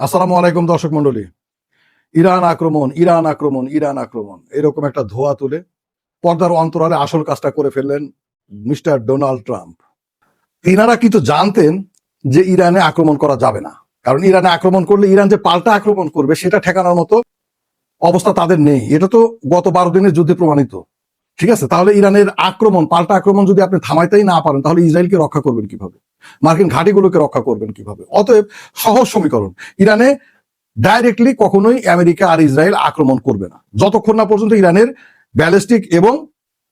আসসালামু আলাইকুম দর্শক মন্ডলী ইরান আক্রমণ ইরান আক্রমণ ইরান আক্রমণ, এরকম একটা ধোয়া তুলে পর্দার অন্তরালে আসল কাজটা করে ফেললেন মিস্টার ডোনাল্ড ট্রাম্প। তিনারা কিন্তু জানতেন যে ইরানে আক্রমণ করা যাবে না। কারণ ইরানে আক্রমণ করলে ইরান যে পাল্টা আক্রমণ করবে সেটা ঠেকানোর মতো অবস্থা তাদের নেই। এটা তো গত বারো দিনের যুদ্ধে প্রমাণিত। ঠিক আছে? তাহলে ইরানের আক্রমণ, পাল্টা আক্রমণ যদি আপনি থামাইতেই না পারেন, তাহলে ইসরায়েলকে রক্ষা করবেন কীভাবে? মার্কিন ঘাঁটিগুলোকে রক্ষা করবেন কীভাবে? অতএব সহজ সমীকরণ। ইরানে ডাইরেক্টলি কখনোই আমেরিকা আর ইসরায়েল আক্রমণ করবে না। যতক্ষণ না পর্যন্ত ইরানের ব্যালিস্টিক এবং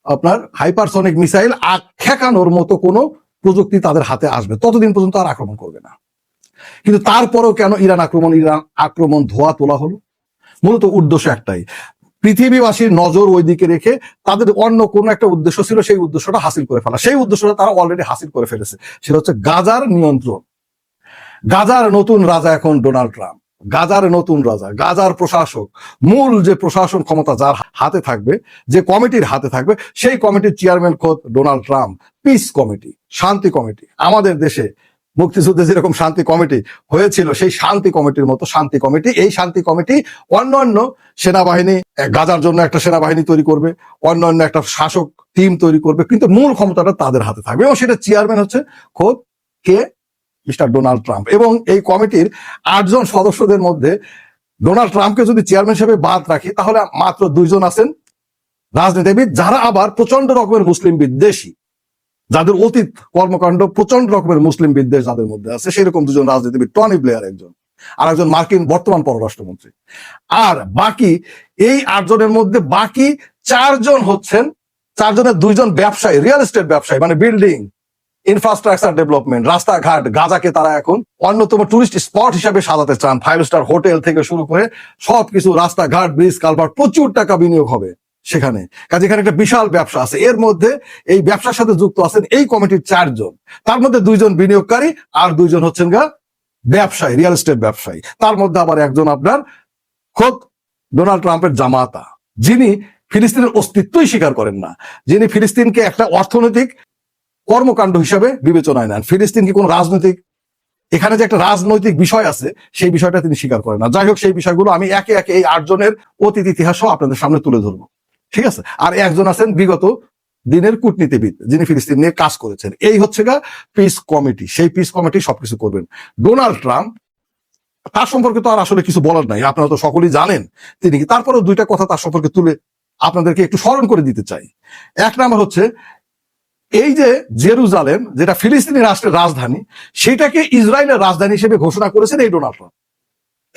আপনার হাইপারসনিক মিসাইল ঠেকানোর মতো কোনো প্রযুক্তি তাদের হাতে আসবে, ততদিন পর্যন্ত আর আক্রমণ করবে না। কিন্তু তারপরেও কেন ইরান আক্রমণ ইরান আক্রমণ ধোয়া তোলা হলো? মূলত উদ্দেশ্য একটাই পৃথিবীবাসীর নজর ওই দিকে রেখে তাদের অন্য কোনো একটা উদ্দেশ্য ছিল, সেই উদ্দেশ্যটা হাসিল করে ফেলা। সেই উদ্দেশ্যটা তারা অলরেডি হাসিল করে ফেলেছে। সেটা হচ্ছে গাজার নিয়ন্ত্রণ। গাজার নতুন রাজা এখন ডোনাল্ড ট্রাম্প। গাজার নতুন রাজা, গাজার প্রশাসক। মূল যে প্রশাসন ক্ষমতা যার হাতে থাকবে, যে কমিটির হাতে থাকবে, সেই কমিটির চেয়ারম্যান খোদ ডোনাল্ড ট্রাম্প। পিস কমিটি শান্তি কমিটি। আমাদের দেশে মুক্তিযুদ্ধে যেরকম শান্তি কমিটি হয়েছিল, সেই শান্তি কমিটির মতো শান্তি কমিটি, এই শান্তি কমিটি অন্যান্য সেনাবাহিনী গাজার জন্য একটা সেনাবাহিনী তৈরি করবে, অন্যান্য একটা শাসক টিম তৈরি করবে, কিন্তু মূল ক্ষমতাটা তাদের হাতে থাকবে এবং সেটা চেয়ারম্যান হচ্ছে খোদ কে? Mister Donald Trump. এবং এই কমিটির আটজন সদস্যদের মধ্যে ডোনাল্ড ট্রাম্পকে যদি চেয়ারম্যান হিসেবে বাদ রাখি, তাহলে মাত্র দুইজন আছেন রাজনীতিবিদ, যারা আবার প্রচণ্ড রকমের মুসলিম বিদ্বেষী। যাদের অতীত কর্মকাণ্ড প্রচণ্ড রকমের মুসলিম বিদ্বেষ যাদের মধ্যে আছে, সেরকম দুজন রাজনীতিবিদ, টনি ব্লেয়ার একজন আর একজন মার্কিন বর্তমান পররাষ্ট্রমন্ত্রী। আর বাকি এই আটজনের মধ্যে বাকি চারজন হচ্ছেন, চারজনের দুইজন ব্যবসায়ী রিয়েল এস্টেট ব্যবসায়ী মানে বিল্ডিং ইনফ্রাস্ট্রাকচার ডেভেলপমেন্ট রাস্তাঘাট, গাজাকে তারা এখন অন্যতম টুরিস্ট স্পট হিসাবে সাজাতে চান। ফাইভ স্টার হোটেল থেকে শুরু করে সবকিছু, রাস্তাঘাট ব্রিজ কালভার প্রচুর টাকা বিনিয়োগ হবে। সেখানে। কাজে এখানে একটা বিশাল ব্যবসা আছে। এর মধ্যে এই ব্যবসার সাথে যুক্ত আছেন এই কমিটির চারজন। তার মধ্যে দুইজন বিনিয়োগকারী আর দুইজন হচ্ছেন গা ব্যবসায়ী, রিয়েল এস্টেট ব্যবসায়ী। তার মধ্যে আবার একজন আপনার খোদ ডোনাল্ড ট্রাম্পের জামাতা, যিনি ফিলিস্তিনের অস্তিত্বই স্বীকার করেন না। যিনি ফিলিস্তিনকে একটা অর্থনৈতিক কর্মকাণ্ড হিসাবে বিবেচনায় নেন। ফিলিস্তিন কি কোনো রাজনৈতিক? এখানে যে একটা রাজনৈতিক বিষয় আছে, সেই বিষয়টা তিনি স্বীকার করেন না। যাই হোক, সেই বিষয়গুলো আমি একে একে এই আটজনের অতীত ইতিহাসও আপনাদের সামনে তুলে ধরবো। ঠিক আছে? আর একজন আছেন বিগত দিনের কূটনীতিবিদ, যিনি ফিলিস্তিন নিয়ে কাজ করেছেন। এই হচ্ছে গা পিস কমিটি সেই পিস কমিটি সবকিছু করবেন। ডোনাল্ড ট্রাম্প, তার সম্পর্কে তো আর আসলে কিছু বলার নাই। আপনারা তো সকলেই জানেন তিনি কি। তারপরেও দুইটা কথা তার সম্পর্কে তুলে আপনাদেরকে একটু স্মরণ করে দিতে চাই। এক নাম্বার হচ্ছে, এই যে জেরুজালেম, যেটা ফিলিস্তিনি রাষ্ট্রের রাজধানী, সেটাকে ইসরায়েলের রাজধানী হিসেবে ঘোষণা করেছেন এই ডোনাল্ড ট্রাম্প।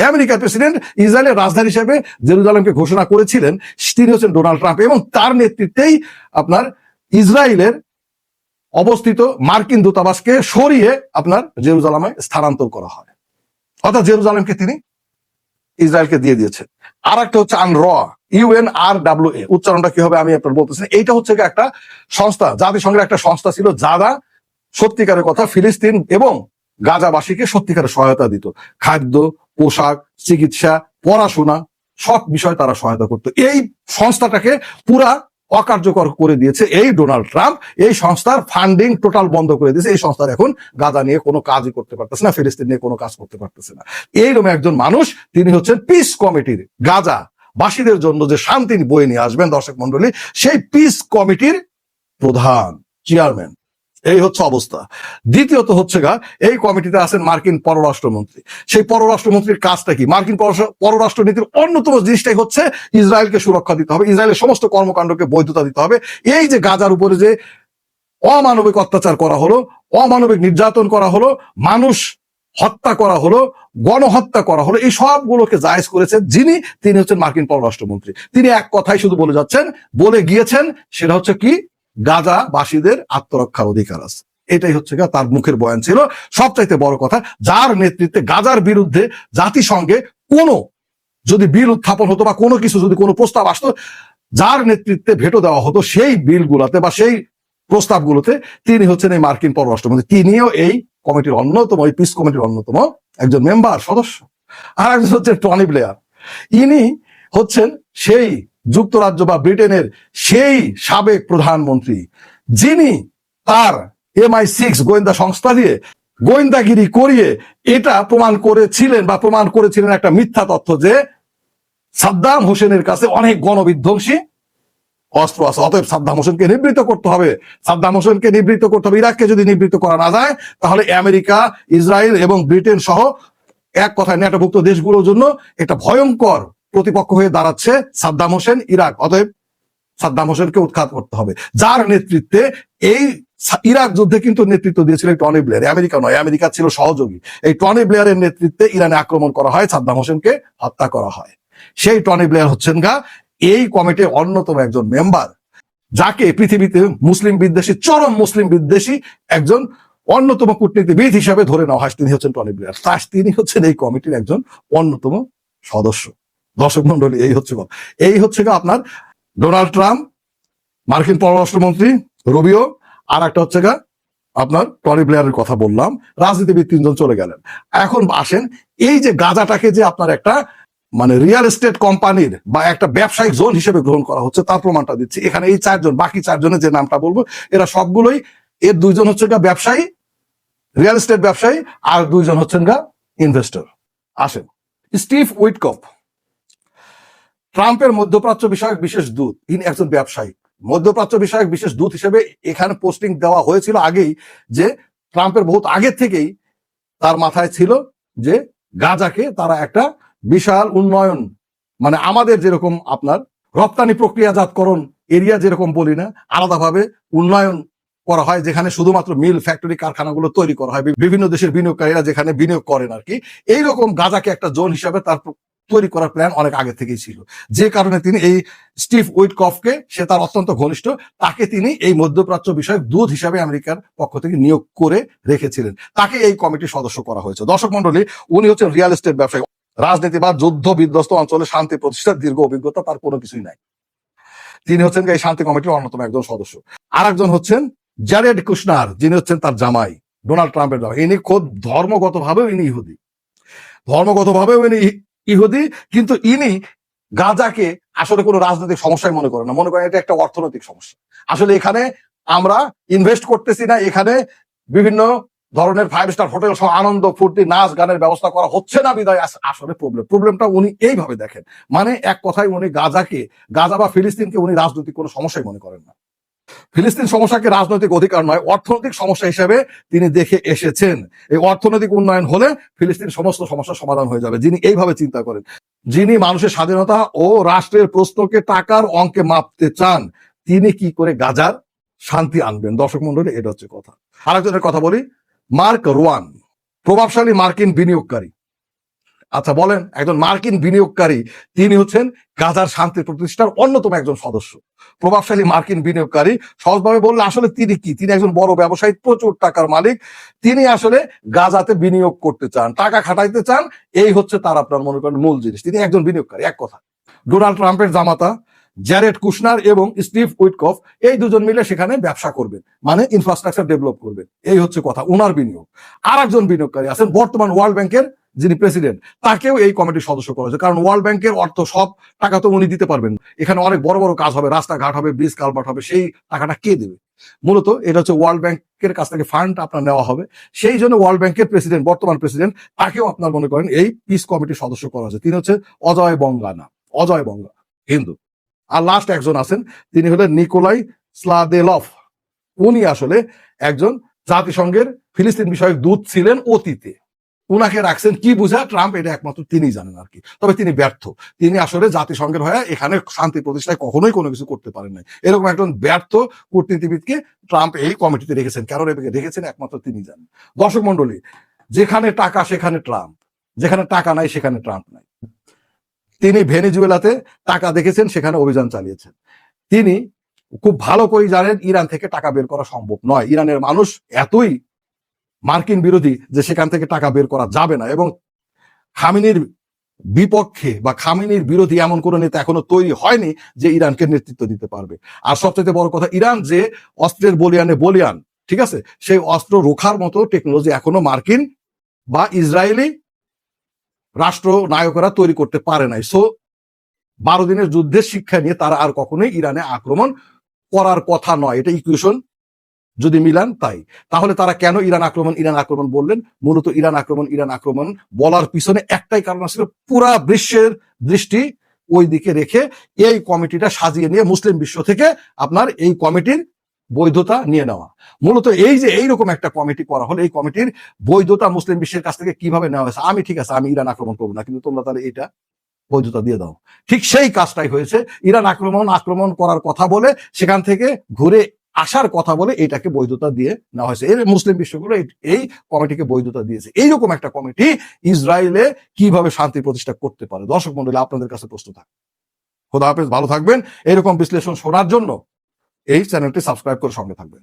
আমেরিকার প্রেসিডেন্ট ইসরায়েলের রাজধানী হিসেবে জেরুজালেমকে ঘোষণা করেছিলেন, তিনি হচ্ছেন ডোনাল্ড ট্রাম্প এবং তার নেতৃত্বেই আপনার ইসরায়েলের অবস্থিত মার্কিন দূতাবাসকে সরিয়ে আপনার জেরুজালামে স্থানান্তর করা হয়। অর্থাৎ জেরুজালেমকে তিনি ইসরায়েলকে দিয়ে দিয়েছেন। আর একটা হচ্ছে আন র ইউএন আর ডাব্লিউ এ। উচ্চারণটা কি হবে আমি আপনার বলতেছি এইটা হচ্ছে একটা সংস্থা, জাতিসংঘের একটা সংস্থা ছিল যারা সত্যিকারের কথা ফিলিস্তিন এবং গাজাবাসীকে সত্যিকারের সহায়তা দিত। খাদ্য পোশাক, চিকিৎসা, পড়াশোনা, সব বিষয়ে তারা সহায়তা করত। এই সংস্থাটাকে পুরা অকার্যকর করে দিয়েছে এই ডোনাল্ড ট্রাম্প। এই সংস্থার ফান্ডিং টোটাল বন্ধ করে দিয়েছে। এই সংস্থার এখন গাজা নিয়ে কোনো কাজই করতে পারতেছে না, ফিলিস্তিন নিয়ে কোনো কাজ করতে পারতেছে না। এইরকম একজন মানুষ, তিনি হচ্ছেন পিস কমিটির গাজা বাসীদের জন্য যে শান্তি বয়ে নিয়ে আসবেন, দর্শক মন্ডলী সেই পিস কমিটির প্রধান, চেয়ারম্যান। এই হচ্ছে অবস্থা। দ্বিতীয়ত হচ্ছে গা, এই কমিটিতে আছেন মার্কিন পররাষ্ট্রমন্ত্রী। সেই পররাষ্ট্রমন্ত্রীর কাজটা কি? মার্কিন পররাষ্ট্র- পররাষ্ট্রনীতির অন্যতম জিনিসটাই হচ্ছে ইসরায়েলকে সুরক্ষা দিতে হবে, ইসরায়েলের সমস্ত কর্মকাণ্ডকে বৈধতা দিতে হবে। এই যে গাজার উপরে যে অমানবিক অত্যাচার করা হলো, অমানবিক নির্যাতন করা হলো, মানুষ হত্যা করা হলো, গণহত্যা করা হলো, এই সবগুলোকে জায়েজ করেছেন যিনি, তিনি হচ্ছেন মার্কিন পররাষ্ট্রমন্ত্রী। তিনি এক কথাই শুধু বলে যাচ্ছেন, বলে গিয়েছেন, সেটা হচ্ছে কি? গাজাবাসীদের আত্মরক্ষার অধিকার আছে। এটাই হচ্ছে তার মুখের বয়ান ছিল। সবচাইতে বড় কথা, যার নেতৃত্বে গাজার বিরুদ্ধে জাতিসংঘে কোনো যদি বিল উত্থাপন হতো বা কোনো কিছু যদি কোনো প্রস্তাব আসতো, যার নেতৃত্বে ভেটো দেওয়া হতো সেই বিলগুলোতে বা সেই প্রস্তাবগুলোতে তিনি হচ্ছেন এই মার্কিন পররাষ্ট্রমন্ত্রী। তিনিও এই কমিটির অন্যতম, এই পিস কমিটির অন্যতম একজন মেম্বার, সদস্য। আর একজন হচ্ছে টনি ব্লেয়ার। ইনি হচ্ছেন সেই যুক্তরাজ্য বা ব্রিটেনের সেই সাবেক প্রধানমন্ত্রী, যিনি তার এমআই সিক্স গোয়েন্দা সংস্থা দিয়ে গোয়েন্দাগিরি করিয়ে এটা প্রমাণ করেছিলেন বা প্রমাণ করেছিলেন একটা মিথ্যা তথ্য যে সাদ্দাম হোসেনের কাছে অনেক গণবিধ্বংসী অস্ত্র আছে। অতএব সাদ্দাম হোসেনকে নিবৃত করতে হবে। সাদ্দাম হোসেনকে নিবৃত করতে হবে। ইরাককে যদি নিবৃত করা না যায়, তাহলে আমেরিকা, ইসরায়েল এবং ব্রিটেন সহ এক কথায় ন্যাটোভুক্ত দেশগুলোর জন্য একটা ভয়ঙ্কর প্রতিপক্ষ হয়ে দাঁড়াচ্ছে সাদ্দাম হোসেন ইরাক। অতএব সাদ্দাম হোসেনকে উৎখাত করতে হবে। যার নেতৃত্বে এই ইরাক যুদ্ধে কিন্তু নেতৃত্ব দিয়েছিলেন টনি ব্লেয়ার। আমেরিকা নয় আমেরিকা ছিল সহযোগী। এই টনি ব্লেয়ারের নেতৃত্বে ইরানে আক্রমণ করা হয়, সাদ্দাম হোসেনকে হত্যা করা হয়। সেই টনি ব্লেয়ার হচ্ছেন গা, এই কমিটির অন্যতম একজন মেম্বার, যাকে পৃথিবীতে মুসলিম বিদ্বেষী, চরম মুসলিম বিদ্বেষী একজন অন্যতম কূটনীতিবিদ হিসাবে ধরে নেওয়া হয়। তিনি হচ্ছেন টনি ব্লেয়ার। তিনি হচ্ছেন এই কমিটির একজন অন্যতম সদস্য। দর্শক মন্ডলী, এই হচ্ছে এই হচ্ছে আপনার ডোনাল্ড ট্রাম্প, মার্কিন পররাষ্ট্রমন্ত্রী রবিও, আর একটা হচ্ছে গা আপনার টনি ব্লেয়ারের কথা বললাম, রাজনীতিবিদ তিনজন চলে গেলেন। এখন আসেন, এই যে গাজাটাকে যে আপনার একটা মানে রিয়েল এস্টেট কোম্পানির বা একটা ব্যবসায়িক জোন হিসেবে গ্রহণ করা হচ্ছে, তার প্রমাণটা দিচ্ছি। এখানে এই চারজন, বাকি চারজনের যে নামটা বলব, এরা সবগুলোই, এর দুইজন হচ্ছে গা ব্যবসায়ী রিয়েল এস্টেট ব্যবসায়ী, আর দুইজন হচ্ছেন গা ইনভেস্টর আসেন, স্টিভ উইটকপ ট্রাম্পের মধ্যপ্রাচ্য বিষয়ক বিশেষ দূত, ইনি একজন ব্যবসায়ী। মধ্যপ্রাচ্য বিষয়ক বিশেষ দূত হিসেবে এখানে পোস্টিং দেওয়া হয়েছিল আগেই যে ট্রাম্পের বহুত আগে থেকেই তার মাথায় ছিল যে গাজাকে তারা একটা বিশাল উন্নয়ন মানে আমাদের যেরকম আপনার রপ্তানি প্রক্রিয়াজাতকরণ এরিয়া যেরকম বলি না, আলাদাভাবে উন্নয়ন করা হয়, যেখানে শুধুমাত্র মিল, ফ্যাক্টরি, কারখানাগুলো তৈরি করা হয় বিভিন্ন দেশের বিনিয়োগকারীরা যেখানে বিনিয়োগ করেন আর কি। এইরকম গাজাকে একটা জোন হিসাবে তার তৈরি করার প্ল্যান অনেক আগে থেকেই ছিল। যে কারণে তিনি এই স্টিভ উইটকফকে, সে তার অত্যন্ত ঘনিষ্ঠ, তাকে তিনি এই মধ্যপ্রাচ্য বিষয়ক দূত হিসাবে আমেরিকার পক্ষ থেকে নিয়োগ করে রেখেছিলেন। তাকে এই কমিটির সদস্য করা হয়েছে। দর্শক মন্ডলী উনি হচ্ছেন রিয়েল এস্টেট ব্যবসায়ী। রাজনীতি বা যুদ্ধ বিধ্বস্ত অঞ্চলে শান্তি প্রতিষ্ঠার দীর্ঘ অভিজ্ঞতা তার কোনো কিছুই নাই। তিনি হচ্ছেন এই শান্তি কমিটির অন্যতম একজন সদস্য। আর একজন হচ্ছেন জারেড কুশনার, যিনি হচ্ছেন তার জামাই, ডোনাল্ড ট্রাম্পের জামাই। ইনি খোদ ধর্মগতভাবেও ইনি ইহুদি। ধর্মগতভাবেও ইনি ইহুদি, কিন্তু ইনি গাজাকে আসলে কোনো রাজনৈতিক সমস্যাই মনে করেন না। মনে করেন এটা একটা অর্থনৈতিক সমস্যা। আসলে এখানে আমরা ইনভেস্ট করতেছি না, এখানে বিভিন্ন ধরনের ফাইভ স্টার হোটেল সহ আনন্দ, ফুর্তি, নাচ, গানের ব্যবস্থা করা হচ্ছে না, বিদায় আসলে প্রবলেম প্রবলেমটা উনি এইভাবে দেখেন। মানে এক কথায় উনি গাজাকে, গাজা বা ফিলিস্তিনকে উনি রাজনৈতিক কোনো সমস্যাই মনে করেন না। ফিলিস্তিন সমস্যাকে রাজনৈতিক অধিকার নয়, অর্থনৈতিক সমস্যা হিসেবে তিনি দেখে এসেছেন। এই অর্থনৈতিক উন্নয়ন হলে ফিলিস্তিন সমস্ত সমস্যার সমাধান হয়ে যাবে। যিনি এইভাবে চিন্তা করেন, যিনি মানুষের স্বাধীনতা ও রাষ্ট্রের প্রশ্নকে টাকার অঙ্কে মাপতে চান, তিনি কি করে গাজার শান্তি আনবেন? দর্শক মন্ডলী এটা হচ্ছে কথা। আরেকজনের কথা বলি, মার্ক রোয়ান, প্রভাবশালী মার্কিন বিনিয়োগকারী। আচ্ছা বলেন, একজন মার্কিন বিনিয়োগকারী, তিনি হচ্ছেন গাজার শান্তি প্রতিষ্ঠার অন্যতম একজন সদস্য। প্রভাবশালী মার্কিন বিনিয়োগকারী সহজভাবে বললে আসলে তিনি কি? তিনি একজন বড় ব্যবসায়ী, প্রচুর টাকার মালিক। তিনি আসলে গাজাতে বিনিয়োগ করতে চান, টাকা খাটাইতে চান, এই হচ্ছে তার আপনার মনে করেন মূল জিনিস। তিনি একজন বিনিয়োগকারী, এক কথা। ডোনাল্ড ট্রাম্পের জামাতা, জ্যারেড কুশনার এবং স্টিভ উইটকফ, এই দুজন মিলে সেখানে ব্যবসা করবেন মানে ইনফ্রাস্ট্রাকচার ডেভেলপ করবেন। এই হচ্ছে কথা ওনার বিনিয়োগ। আর একজন বিনিয়োগকারী আছেন বর্তমান ওয়ার্ল্ড ব্যাংকের যিনি প্রেসিডেন্ট তাকেও এই কমিটির সদস্য করা হয়েছে। কারণ ওয়ার্ল্ড ব্যাংকের অর্থ সব টাকা তো উনি দিতে পারবেন। এখানে অনেক বড় বড় কাজ হবে, রাস্তাঘাট হবে ব্রিজ কালভার্ট হবে, সেই টাকাটা কে দেবে? মূলত এটা হচ্ছে ওয়ার্ল্ড ব্যাংকের কাছ থেকে ফান্ড আপনার নেওয়া হবে। সেই জন্য ওয়ার্ল্ড ব্যাংকের প্রেসিডেন্ট বর্তমান প্রেসিডেন্ট তাকেও আপনার মনে করেন এই পিস কমিটির সদস্য করা হয়েছে। তিনি হচ্ছে অজয় বঙ্গানা অজয় বঙ্গা, হিন্দু। আর লাস্ট একজন আছেন, তিনি হলেন নিকোলাই স্লাদেলফ। উনি আসলে একজন জাতিসংঘের ফিলিস্তিন বিষয়ক দূত ছিলেন অতীতে। উনাকে রাখছেন কি বুঝা? ট্রাম্প এটা একমাত্র তিনি জানেন আর কি। তবে তিনি ব্যর্থ। তিনি আসলে জাতিসংঘের হয়ে এখানে শান্তি প্রতিষ্ঠায় কখনোই কোনো কিছু করতে পারেন নাই। এরকম একজন ব্যর্থ কূটনীতিবিদকে ট্রাম্প এই কমিটিতে রেখেছেন। কেন রেখে- রেখেছেন একমাত্র তিনি জানেন। দর্শক মন্ডলী যেখানে টাকা, সেখানে ট্রাম্প। যেখানে টাকা নাই, সেখানে ট্রাম্প নাই। তিনি ভেনেজুয়েলাতে টাকা দেখেছেন, সেখানে অভিযান চালিয়েছেন। তিনি খুব ভালো করে জানেন, ইরান থেকে টাকা বের করা সম্ভব নয়। ইরানের মানুষ এতই মার্কিন বিরোধী যে সেখান থেকে টাকা বের করা যাবে না এবং খামিনির বিপক্ষে বা খামিনির বিরোধী এমন কোন নেতা এখনও তৈরি হয়নি যে ইরানকে নেতৃত্ব দিতে পারবে। আর সবচেয়ে বড় কথা, ইরান যে অস্ত্রের বলিয়ানে বলিয়ান, ঠিক আছে? সেই অস্ত্র রোখার মতো টেকনোলজি এখনও মার্কিন বা ইসরায়েলি রাষ্ট্র নায়করা তৈরি করতে পারে নাই। সো বারো দিনের যুদ্ধের শিক্ষা নিয়ে তারা আর কখনোই ইরানে আক্রমণ করার কথা নয়। এটা ইকুয়েশন যদি মিলান, তাই। তাহলে তারা কেন ইরান আক্রমণ ইরান আক্রমণ বললেন? মূলত ইরান আক্রমণ ইরান আক্রমণ বলার পিছনে একটাই কারণ ছিল পুরা বিশ্বের দৃষ্টি ওই দিকে রেখে এই কমিটিটা সাজিয়ে নিয়ে মুসলিম বিশ্ব থেকে আপনার এই কমিটির বৈধতা নিয়ে নেওয়া। মূলত এই যে এইরকম একটা কমিটি করা হলো, এই কমিটির বৈধতা মুসলিম বিশ্বের কাছ থেকে কীভাবে নেওয়া হয়েছে? আমি ঠিক আছে, আমি ইরান আক্রমণ করব না, কিন্তু তোমরা তাহলে এটা বৈধতা দিয়ে দাও। ঠিক সেই কাজটাই হয়েছে। ইরান আক্রমণ আক্রমণ করার কথা বলে সেখান থেকে ঘুরে আসার কথা বলে এটাকে বৈধতা দিয়ে নেওয়া হয়েছে। এর মুসলিম বিশ্বগুলো এই- কমিটিকে বৈধতা দিয়েছে। এইরকম একটা কমিটি ইসরায়েলে কীভাবে শান্তি প্রতিষ্ঠা করতে পারে? দর্শক মন্ডলে, আপনাদের কাছে প্রশ্ন থাকে। খোদা হাফেজ, ভালো থাকবেন। এরকম বিশ্লেষণ শোনার জন্য এই চ্যানেলটি সাবস্ক্রাইব করে সঙ্গে থাকবেন।